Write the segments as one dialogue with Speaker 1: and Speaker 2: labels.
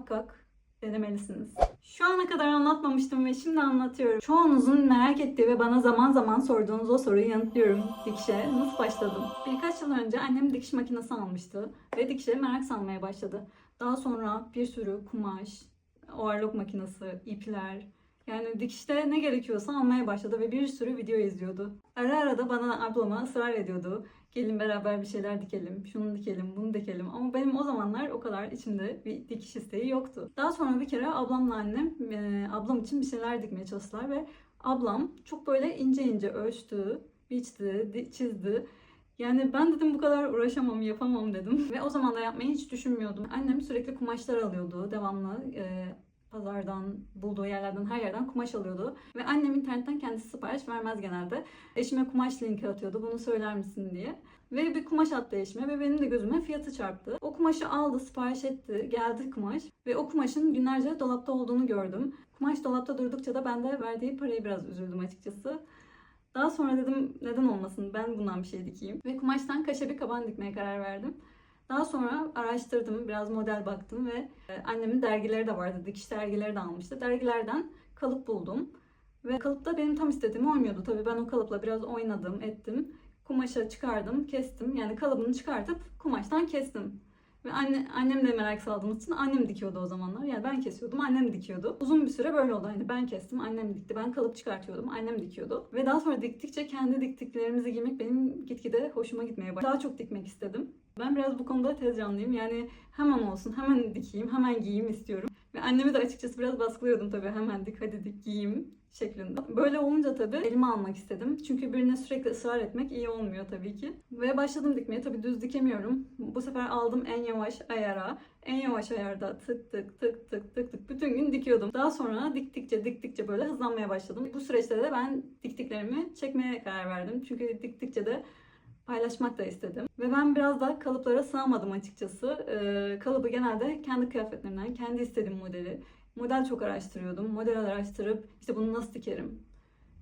Speaker 1: muhakkak denemelisiniz. Şu ana kadar anlatmamıştım ve şimdi anlatıyorum. Çoğunuzun merak ettiği ve bana zaman zaman sorduğunuz o soruyu yanıtlıyorum. Dikişe nasıl başladım? Birkaç yıl önce annem dikiş makinesi almıştı ve dikişe merak salmaya başladı. Daha sonra bir sürü kumaş, overlock makinesi, ipler, yani dikişte ne gerekiyorsa almaya başladı ve bir sürü video izliyordu. Ara ara da bana ablama ısrar ediyordu. Gelin beraber bir şeyler dikelim, şunu dikelim, bunu dikelim. Ama benim o zamanlar o kadar içimde bir dikiş isteği yoktu. Daha sonra bir kere ablamla annem e, ablam için bir şeyler dikmeye çalıştılar ve ablam çok böyle ince ince ölçtü, biçti, di- çizdi. Yani ben dedim bu kadar uğraşamam, yapamam dedim. Ve o zaman da yapmayı hiç düşünmüyordum. Annem sürekli kumaşlar alıyordu devamlı. e, pazardan, bulduğu yerlerden, her yerden kumaş alıyordu. Ve annem internetten kendisi sipariş vermez genelde. Eşime kumaş linki atıyordu, bunu söyler misin diye. Ve bir kumaş attı eşime ve benim de gözüme fiyatı çarptı. O kumaşı aldı, sipariş etti, geldi kumaş. Ve o kumaşın günlerce dolapta olduğunu gördüm. Kumaş dolapta durdukça da ben de verdiği parayı biraz üzüldüm açıkçası. Daha sonra dedim neden olmasın ben bundan bir şey dikeyim. Ve kumaştan kaşe bir kaban dikmeye karar verdim. Daha sonra araştırdım, biraz model baktım ve e, annemin dergileri de vardı, dikiş dergileri de almıştı. Dergilerden kalıp buldum. Ve kalıpta benim tam istediğime uymuyordu. Tabii ben o kalıpla biraz oynadım, ettim. Kumaşa çıkardım, kestim. Yani kalıbını çıkartıp kumaştan kestim. Ve anne, annem de merak saldığımız için annem dikiyordu o zamanlar. Yani ben kesiyordum, annem dikiyordu. Uzun bir süre böyle oldu. Hani ben kestim, annem dikti. Ben kalıp çıkartıyordum, annem dikiyordu. Ve daha sonra diktikçe kendi diktiklerimizi giymek benim gitgide hoşuma gitmeye başladı. Daha çok dikmek istedim. Ben biraz bu konuda tez canlıyım. Yani hemen olsun, hemen dikeyim, hemen giyeyim istiyorum. Ve annemi de açıkçası biraz baskılıyordum tabii. Hemen dik, hadi dik, giyeyim şeklinde. Böyle olunca tabii elime almak istedim. Çünkü birine sürekli ısrar etmek iyi olmuyor tabii ki. Ve başladım dikmeye. Tabii düz dikemiyorum. Bu sefer aldım en yavaş ayara. En yavaş ayarda tık tık tık tık tık tık bütün gün dikiyordum. Daha sonra diktikçe diktikçe böyle hızlanmaya başladım. Bu süreçte de ben diktiklerimi çekmeye karar verdim. Çünkü diktikçe de paylaşmak da istedim. Ve ben biraz da kalıplara sığamadım açıkçası. Ee, kalıbı genelde kendi kıyafetlerimden, kendi istediğim modeli. Model çok araştırıyordum. Model araştırıp işte bunu nasıl dikerim?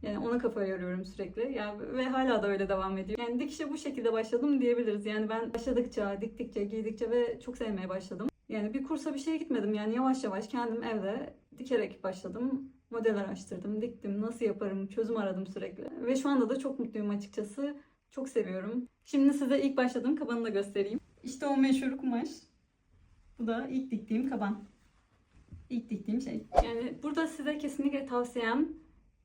Speaker 1: Yani ona kafa yoruyorum sürekli. Ya ve hala da öyle devam ediyor. Yani dikişe bu şekilde başladım diyebiliriz. Yani ben başladıkça, diktikçe, giydikçe ve çok sevmeye başladım. Yani bir kursa bir şeye gitmedim. Yani yavaş yavaş kendim evde dikerek başladım. Model araştırdım, diktim, nasıl yaparım, çözüm aradım sürekli. Ve şu anda da çok mutluyum açıkçası. Çok seviyorum. Şimdi size ilk başladığım kabanı da göstereyim. İşte o meşhur kumaş. Bu da ilk diktiğim kaban. İlk diktiğim şey. Yani burada size kesinlikle tavsiyem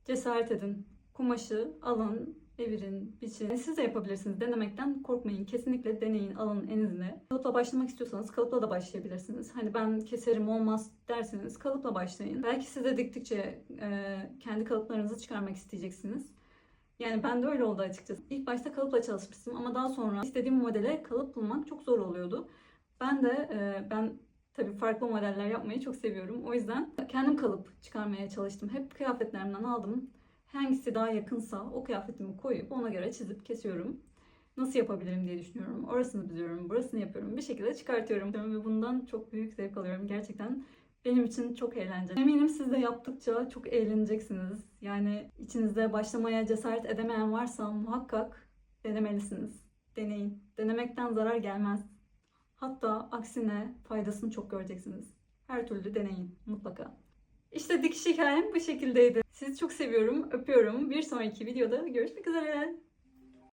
Speaker 1: cesaret edin. Kumaşı alın, evirin, biçin. Siz de yapabilirsiniz. Denemekten korkmayın. Kesinlikle deneyin, alın elinizle. Kalıpla başlamak istiyorsanız kalıpla da başlayabilirsiniz. Hani ben keserim olmaz derseniz kalıpla başlayın. Belki siz de diktikçe e, kendi kalıplarınızı çıkarmak isteyeceksiniz. Yani ben de öyle oldu açıkçası. İlk başta kalıpla çalışmıştım ama daha sonra istediğim modele kalıp bulmak çok zor oluyordu. Ben de e, ben tabii farklı modeller yapmayı çok seviyorum. O yüzden kendim kalıp çıkarmaya çalıştım. Hep kıyafetlerimden aldım. Hangisi daha yakınsa o kıyafetimi koyup ona göre çizip kesiyorum. Nasıl yapabilirim diye düşünüyorum. Orasını biliyorum, burasını yapıyorum. Bir şekilde çıkartıyorum. Ve bundan çok büyük zevk alıyorum. Gerçekten benim için çok eğlenceli. Eminim siz de yaptıkça çok eğleneceksiniz. Yani içinizde başlamaya cesaret edemeyen varsa muhakkak denemelisiniz. Deneyin. Denemekten zarar gelmez. Hatta aksine faydasını çok göreceksiniz. Her türlü deneyin mutlaka. İşte dikiş hikayem bu şekildeydi. Sizi çok seviyorum, öpüyorum. Bir sonraki videoda görüşmek üzere.